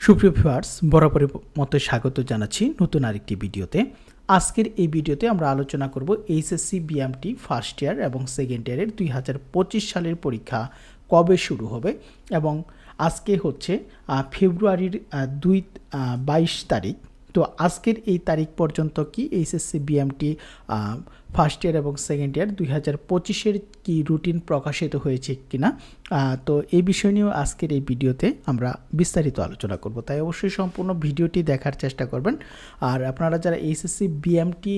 সুপ্রিয় ভিউয়ার্স, বরাবরের মতো স্বাগত জানাচ্ছি নতুন আরেকটি ভিডিওতে। আজকের এই ভিডিওতে আমরা আলোচনা করব এইচএসসি বিএমটি ফার্স্ট ইয়ার এবং সেকেন্ড ইয়ারের দুই পঁচিশ সালের পরীক্ষা কবে শুরু হবে এবং আজকে হচ্ছে ফেব্রুয়ারির দুই বাইশ তারিখ। তো আজকের এই তারিখ পর্যন্ত কি এইচএসসি বিএমটি ফার্স্ট ইয়ার এবং সেকেন্ড ইয়ার দুই হাজার পঁচিশের কি রুটিন প্রকাশিত হয়েছে কিনা? তো এই বিষয় নিয়েও আজকের এই ভিডিওতে আমরা বিস্তারিত আলোচনা করব। তাই অবশ্যই সম্পূর্ণ ভিডিওটি দেখার চেষ্টা করবেন। আর আপনারা যারা এইচএসসি বিএমটি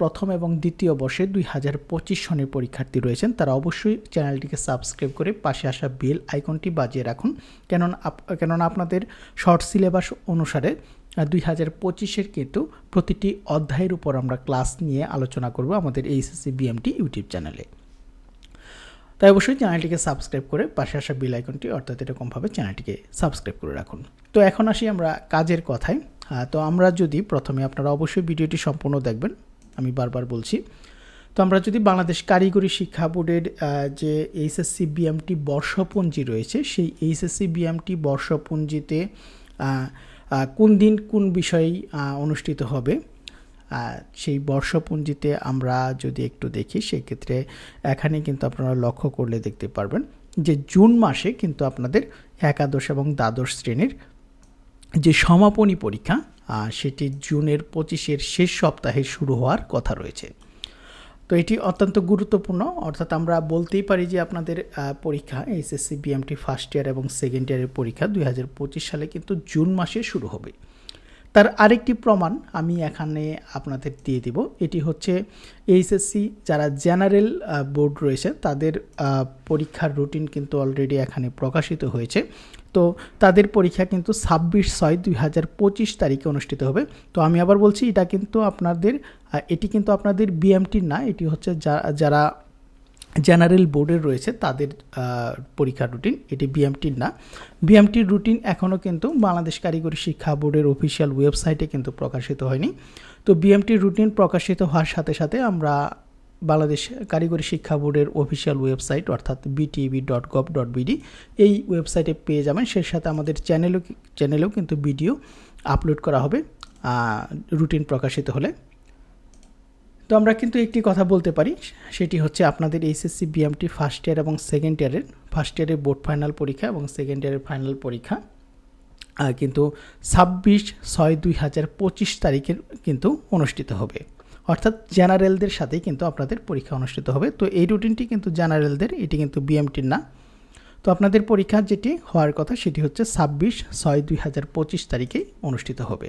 প্রথম এবং দ্বিতীয় বর্ষে দুই হাজার পঁচিশ সনের পরীক্ষার্থী রয়েছেন, তারা অবশ্যই চ্যানেলটিকে সাবস্ক্রাইব করে পাশে আসা বেল আইকনটি বাজিয়ে রাখুন। কেননা কেননা আপনাদের শর্ট সিলেবাস অনুসারে দুই হাজার পঁচিশের কিন্তু প্রতিটি অধ্যায়ের উপর আমরা ক্লাস নিয়ে আলোচনা করব আমাদের এইচএসসি বিএমটি ইউটিউব চ্যানেলে। তাই অবশ্যই চ্যানেলটিকে সাবস্ক্রাইব করে পাশে আসা বেল আইকনটি অর্থাৎ এরকমভাবে চ্যানেলটিকে সাবস্ক্রাইব করে রাখুন। তো এখন আসি আমরা কাজের কথায়। তো আমরা যদি প্রথমে আপনারা অবশ্যই ভিডিওটি সম্পূর্ণ দেখবেন, আমি বারবার বলছি। তো আমরা যদি বাংলাদেশ কারিগরি শিক্ষা বোর্ডের যে এইচএসসি বিএমটি বর্ষপঞ্জি রয়েছে, সেই এইচএসসি বিএমটি বর্ষপঞ্জিতে কোন দিন কোন বিষয় অনুষ্ঠিত হবে? সেই বর্ষপঞ্জিতে আমরা যদি একটু দেখি, সেক্ষেত্রে এখানে কিন্তু আপনারা লক্ষ্য করলে দেখতে পারবেন যে জুন মাসে কিন্তু আপনাদের একাদশ এবং দ্বাদশ শ্রেণির যে সমাপনী পরীক্ষা সেটি জুনের পঁচিশের শেষ সপ্তাহে শুরু হওয়ার কথা রয়েছে। তো এটি অত্যন্ত গুরুত্বপূর্ণ, অর্থাৎ আমরা বলতেই পারি যে আপনাদের পরীক্ষা এইচএসসি বিএমটি ফার্স্ট ইয়ার এবং সেকেন্ড ইয়ারের পরীক্ষা দুই হাজার পঁচিশ সালে কিন্তু জুন মাসে শুরু হবে। তার আরেকটি প্রমাণ আমি এখানে আপনাদের দিয়ে দিব। এটি হচ্ছে এইচএসসি যারা জেনারেল বোর্ড রয়েছে তাদের পরীক্ষার রুটিন কিন্তু অলরেডি এখানে প্রকাশিত হয়েছে। তো তাদের পরীক্ষা কিন্তু ছাব্বিশ ছয় দুই হাজার পঁচিশ তারিখে অনুষ্ঠিত হবে। তো আমি আবার বলছি, এটা কিন্তু আপনাদের এটি কিন্তু আপনাদের বিএমটির না, এটি হচ্ছে যারা জেনারেল বোর্ডের রয়েছে তাদের আহ, পরীক্ষার রুটিন। এটি বিএমটির না। বিএমটির রুটিন এখনও কিন্তু বাংলাদেশ কারিগরি শিক্ষা বোর্ডের অফিসিয়াল ওয়েবসাইটে কিন্তু প্রকাশিত হয়নি। তো বিএমটির রুটিন প্রকাশিত হওয়ার সাথে সাথে আমরা বাংলাদেশ কারিগরি শিক্ষা বোর্ডের অফিসিয়াল ওয়েবসাইট অর্থাৎ BTV dot gov dot BD এই ওয়েবসাইটে পেয়ে যাবেন। সেই সাথে আমাদের চ্যানেলও চ্যানেলেও কিন্তু ভিডিও আপলোড করা হবে রুটিন প্রকাশিত হলে। তো আমরা কিন্তু একটি কথা বলতে পারি, সেটি হচ্ছে আপনাদের এইচএসসি বিএমটি ফার্স্ট ইয়ার এবং সেকেন্ড ইয়ারের ফার্স্ট ইয়ারের বোর্ড ফাইনাল পরীক্ষা এবং সেকেন্ড ইয়ারের ফাইনাল পরীক্ষা। কিন্তু ছাব্বিশ ছয় দুই হাজার পঁচিশ তারিখের কিন্তু অনুষ্ঠিত হবে। অর্থাৎ জেনারেলদের সাথেই কিন্তু আপনাদের পরীক্ষা অনুষ্ঠিত হবে। তো এই রুটিনটি কিন্তু জেনারেলদের, এটি কিন্তু বিএমটির না। তো আপনাদের পরীক্ষা যেটি হওয়ার কথা, সেটি হচ্ছে ছাব্বিশ ছয় দুই হাজার পঁচিশ তারিখেই অনুষ্ঠিত হবে।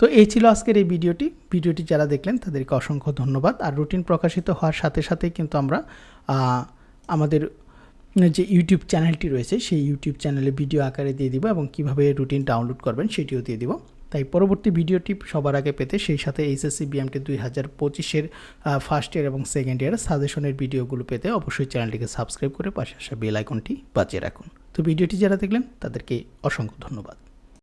তো এই ছিল আজকের এই ভিডিওটি। ভিডিওটি যারা দেখলেন, তাদেরকে অসংখ্য ধন্যবাদ। আর রুটিন প্রকাশিত হওয়ার সাথে সাথে কিন্তু আমরা আমাদের যে ইউটিউব চ্যানেলটি রয়েছে, সেই ইউটিউব চ্যানেলে ভিডিও আকারে দিয়ে দিব এবং কীভাবে রুটিন ডাউনলোড করবেন সেটিও দিয়ে দিব। তাই পরবর্তী ভিডিওটি সবার আগে পেতে সেই সাথে এইচএসসি বিএমটি দুই হাজার পঁচিশের ফার্স্ট ইয়ার এবং সেকেন্ড ইয়ার সাজেশনের ভিডিওগুলো পেতে অবশ্যই চ্যানেলটিকে সাবস্ক্রাইব করে পাশে আসা বেল আইকনটি রাখুন। তো ভিডিওটি যারা দেখলেন, তাদেরকে অসংখ্য ধন্যবাদ।